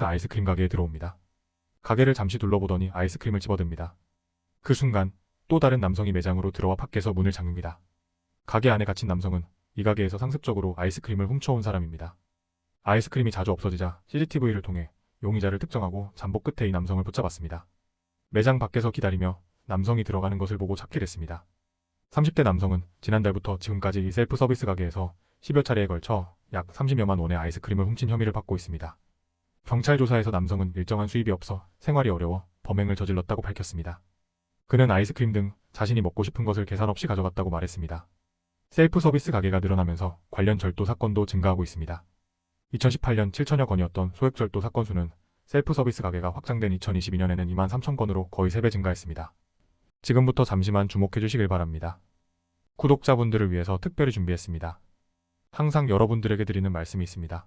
아이스크림 가게에 들어옵니다. 가게를 잠시 둘러보더니 아이스크림을 집어듭니다. 그 순간 또 다른 남성이 매장으로 들어와 밖에서 문을 잠깁니다. 가게 안에 갇힌 남성은 이 가게에서 상습적으로 아이스크림을 훔쳐온 사람입니다. 아이스크림이 자주 없어지자 CCTV를 통해 용의자를 특정하고 잠복 끝에 이 남성을 붙잡았습니다. 매장 밖에서 기다리며 남성이 들어가는 것을 보고 찾기를 했습니다. 30대 남성은 지난달부터 지금까지 이 셀프 서비스 가게에서 10여 차례에 걸쳐 약 30여만 원의 아이스크림을 훔친 혐의를 받고 있습니다. 경찰 조사에서 남성은 일정한 수입이 없어 생활이 어려워 범행을 저질렀다고 밝혔습니다. 그는 아이스크림 등 자신이 먹고 싶은 것을 계산 없이 가져갔다고 말했습니다. 셀프 서비스 가게가 늘어나면서 관련 절도 사건도 증가하고 있습니다. 2018년 7천여 건이었던 소액 절도 사건 수는 셀프 서비스 가게가 확장된 2022년에는 2만 3천 건으로 거의 3배 증가했습니다. 지금부터 잠시만 주목해 주시길 바랍니다. 구독자분들을 위해서 특별히 준비했습니다. 항상 여러분들에게 드리는 말씀이 있습니다.